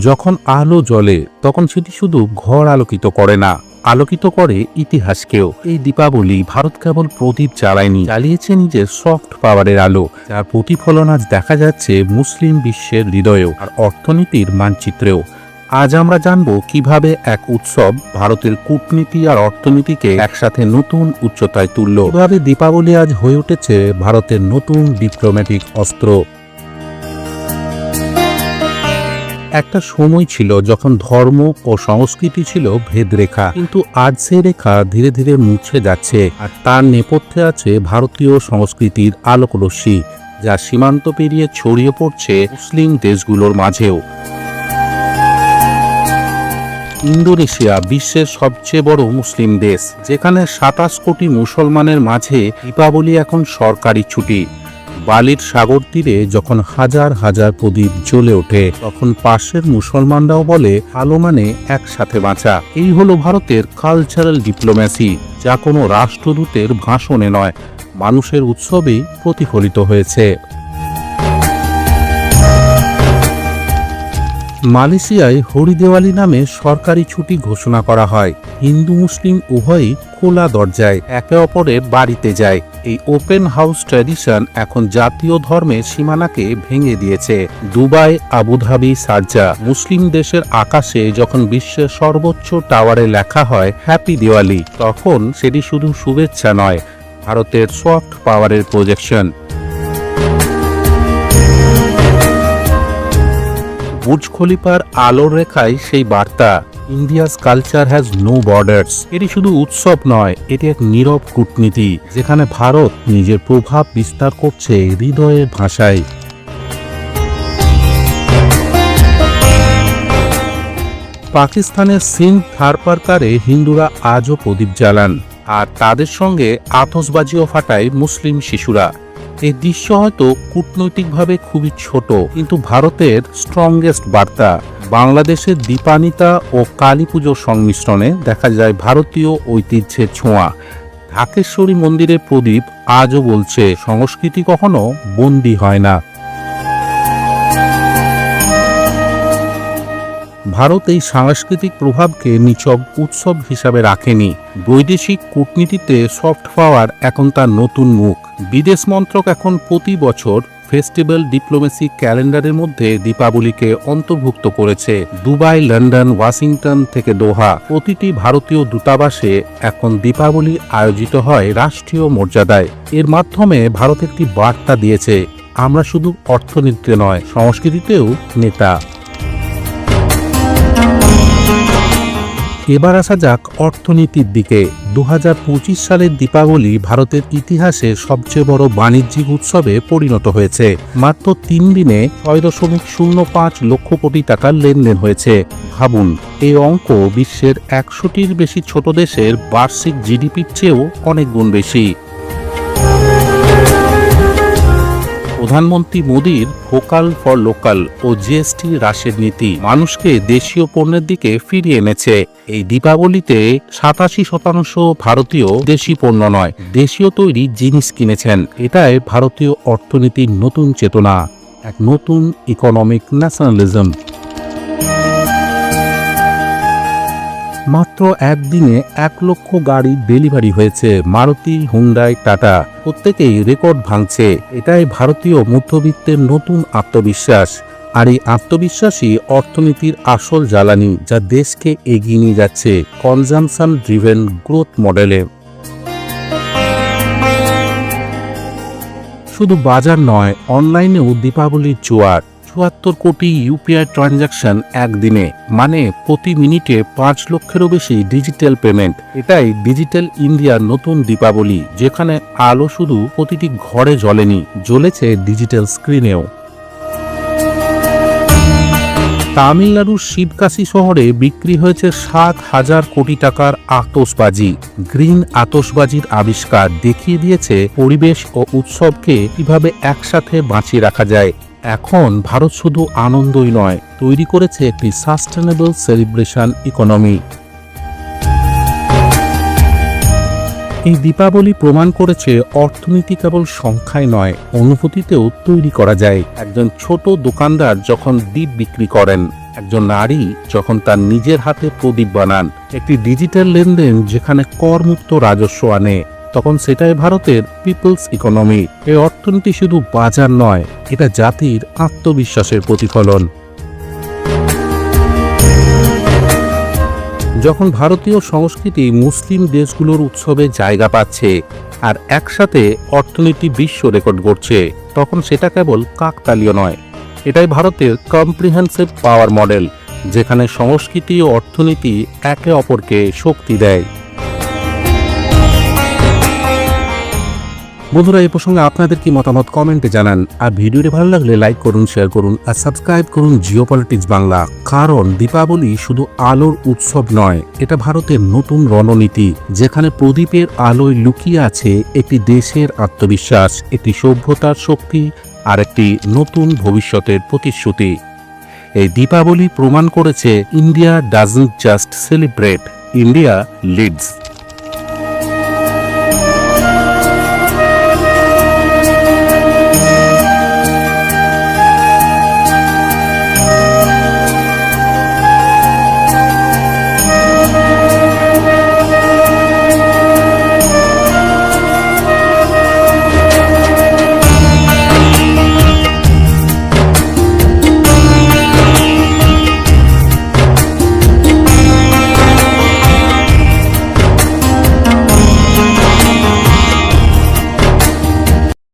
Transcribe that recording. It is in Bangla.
যখন আলো জ্বলে, তখন সেটি শুধু ঘর আলোকিত করে না, আলোকিত করে ইতিহাসকেও। এই দীপাবলি ভারত কেবল প্রদীপ জ্বালায়নি, জ্বালিয়েছে নিজের সফট পাওয়ারের আলো, যার প্রতিফলন আজ দেখা যাচ্ছে মুসলিম বিশ্বের হৃদয়েও আর অর্থনীতির মানচিত্রেও। আজ আমরা জানব কীভাবে এক উৎসব ভারতের কূটনীতি আর অর্থনীতিকে একসাথে নতুন উচ্চতায় তুলল। কীভাবে দীপাবলি আজ হয়ে উঠেছে ভারতের নতুন ডিপ্লোম্যাটিক অস্ত্র। একটা সময় ছিল যখন ধর্ম ও সংস্কৃতি ছিল ভেদরেখা। কিন্তু আজ সে রেখা ধীরে ধীরে মুছে যাচ্ছে আর তার নেপথ্যে আছে ভারতীয় সংস্কৃতির আলোকরশ্মি, যা সীমান্ত পেরিয়ে ছড়িয়ে পড়ছে মুসলিম দেশগুলোর মাঝেও। ইন্দোনেশিয়া বিশ্বের সবচেয়ে বড় মুসলিম দেশ, যেখানে সাতাশ কোটি মুসলমানের মাঝে দীপাবলি এখন সরকারি ছুটি। বালির সাগর তীরে যখন হাজার হাজার প্রদীপ জ্বলে ওঠে, তখন পাশের মুসলমানরাও বলে আলো মানে একসাথে বাঁচা। এই হলো ভারতের কালচারাল ডিপ্লোম্যাসি যা কোনো রাষ্ট্রদূতের ভাষণে নয়, মানুষের উৎসবেই প্রতিফলিত হয়েছে। মালয়েশিয়ায় হরিদেওয়ালি নামে সরকারি ছুটি ঘোষণা করা হয়। হিন্দু, মুসলিম উভয়ই খোলা দরজায় একে অপরের বাড়িতে যায়। এই ওপেন হাউস ট্র্যাডিশন এখন জাতীয় ধর্মের সীমানাকে ভেঙে দিয়েছে। দুবাই, আবুধাবি সার্জা মুসলিম দেশের আকাশে যখন বিশ্বের সর্বোচ্চ টাওয়ারে লেখা হয় হ্যাপি দিওয়ালি তখন সেটি শুধু শুভেচ্ছা নয়, ভারতের সফট পাওয়ারের প্রজেকশন বুর্জ খলিফার আলোর রেখায় সেই বার্তা। India's culture has no borders এটি শুধু উৎসব নয়, এটি এক নীরব কূটনীতি, যেখানে ভারত নিজের প্রভাব বিস্তার করছে হৃদয়ের ভাষায়। পাকিস্তানের সিন্ধ থারপারকারে হিন্দুরা আজও প্রদীপ জ্বালান, আর তাদের সঙ্গে আতসবাজিও ফাটায় মুসলিম শিশুরা। এই দৃশ্য হয়তো কূটনৈতিকভাবে খুবই ছোট, কিন্তু ভারতের স্ট্রংগেস্ট বার্তা। বাংলাদেশের দীপানিতা ও কালী পুজোর সংমিশ্রণে দেখা যায় ভারতীয় ঐতিহ্যের ছোঁয়া। ঢাকেশ্বরী মন্দিরের প্রদীপ আজও বলছে, সংস্কৃতি কখনো বন্দী হয় না। ভারত এই সাংস্কৃতিক প্রভাবকে নিছক উৎসব হিসাবে রাখেনি। বৈদেশিক কূটনীতিতে সফট পাওয়ার এখন তার নতুন মুখ। বিদেশ মন্ত্রক এখন প্রতি বছর ফেস্টিভ্যাল ডিপ্লোমেসি ক্যালেন্ডারের মধ্যে দীপাবলিকে অন্তর্ভুক্ত করেছে দুবাই, লন্ডন, ওয়াশিংটন থেকে দোহা। প্রতিটি ভারতীয় দূতাবাসে এখন দীপাবলি আয়োজিত হয় রাষ্ট্রীয় মর্যাদায়। এর মাধ্যমে ভারত একটি বার্তা দিয়েছে, আমরা শুধু অর্থনীতিতে নয়, সংস্কৃতিতেও নেতা। এবার আসা যাক অর্থনীতির দিকে। দু হাজার পঁচিশ সালের দীপাবলি ভারতের ইতিহাসে সবচেয়ে বড় বাণিজ্যিক উৎসবে পরিণত হয়েছে। মাত্র তিন দিনে ছয় দশমিক শূন্য পাঁচ লক্ষ কোটি টাকার লেনদেন হয়েছে। ভাবুন এই অঙ্ক বিশ্বের একশোটির বেশি ছোট দেশের বার্ষিক জিডিপির চেয়েও অনেক গুণ বেশি। প্রধানমন্ত্রী মোদীর ভোকাল ফর লোকাল ও জিএসটি হ্রাসের নীতি মানুষকে দেশীয় পণ্যের দিকে ফিরিয়ে এনেছে। এই দীপাবলিতে সাতাশি শতাংশ ভারতীয় দেশি পণ্য নয়, দেশীয় তৈরি জিনিস কিনেছেন। এটাই ভারতীয় অর্থনীতির নতুন চেতনা, এক নতুন ইকোনমিক ন্যাশনালিজম মাত্র একদিনে এক লক্ষ গাড়ি ডেলিভারি হয়েছে। মারুতি, হুন্ডাই, টাটা, প্রত্যেকেই রেকর্ড ভাঙছে। এটাই ভারতীয় মধ্যবিত্তের নতুন আত্মবিশ্বাস। আর এই আত্মবিশ্বাসই অর্থনীতির আসল জ্বালানি যা দেশকে এগিয়ে নিয়ে যাচ্ছে কনজামশন ড্রিভেন গ্রোথ মডেলে। শুধু বাজার নয়, অনলাইনেও দীপাবলির জোয়ার। চুয়াত্তর কোটি ইউপিআই ট্রানজাকশন একদিনে মানে প্রতি মিনিটে পাঁচ লক্ষেরও বেশি ডিজিটাল পেমেন্ট। এটাই ডিজিটাল ইন্ডিয়ার নতুন দীপাবলি, যেখানে আলো শুধু প্রতিটি ঘরে জ্বলেনি, জ্বলেছে ডিজিটাল স্ক্রিনেও। তামিলনাড়ুর শিবকাশি শহরে বিক্রি হয়েছে সাত হাজার কোটি টাকার আতসবাজি। গ্রিন আতসবাজির আবিষ্কার দেখিয়ে দিয়েছে পরিবেশ ও উৎসবকে কীভাবে একসাথে বাঁচিয়ে রাখা যায়। এখন ভারত শুধু আনন্দই নয়, তৈরি করেছে একটি সাস্টেনেবল সেলিব্রেশন ইকোনমি। এই দীপাবলি প্রমাণ করেছে অর্থনীতি কেবল সংখ্যায় নয়, অনুভূতিতেও তৈরি করা যায়। একজন ছোট দোকানদার যখন দ্বীপ বিক্রি করেন, একজন নারী যখন তার নিজের হাতে প্রদীপ বানান, একটি ডিজিটাল লেনদেন যেখানে করমুক্ত রাজস্ব আনে। তখন সেটাই ভারতের পিপলস ইকোনমি। এই অর্থনীতি শুধু বাজার নয়, এটা জাতির আত্মবিশ্বাসের প্রতিফলন। যখন ভারতীয় সংস্কৃতি মুসলিম দেশগুলোর উৎসবে জায়গা পাচ্ছে আর একসাথে অর্থনীতি বিশ্ব রেকর্ড করছে তখন সেটা কেবল কাকতালীয় নয়। এটাই ভারতের কম্প্রিহেন্সিভ পাওয়ার মডেল, যেখানে সংস্কৃতি ও অর্থনীতি একে অপরকে শক্তি দেয়। বন্ধুরা এই প্রসঙ্গে আপনাদের কি মতামত কমেন্টে জানান। আর ভিডিওটি ভালো লাগলে লাইক করুন, শেয়ার করুন আর সাবস্ক্রাইব করুন জিও পলিটিক্স বাংলা। কারণ দীপাবলি শুধু আলোর উৎসব নয়, এটা ভারতের নতুন রণনীতি, যেখানে প্রদীপের আলোয় লুকিয়ে আছে একটি দেশের আত্মবিশ্বাস, একটি সভ্যতার শক্তি আর একটি নতুন ভবিষ্যতের প্রতিশ্রুতি। এই দীপাবলি প্রমাণ করেছে, India doesn't just celebrate, India leads.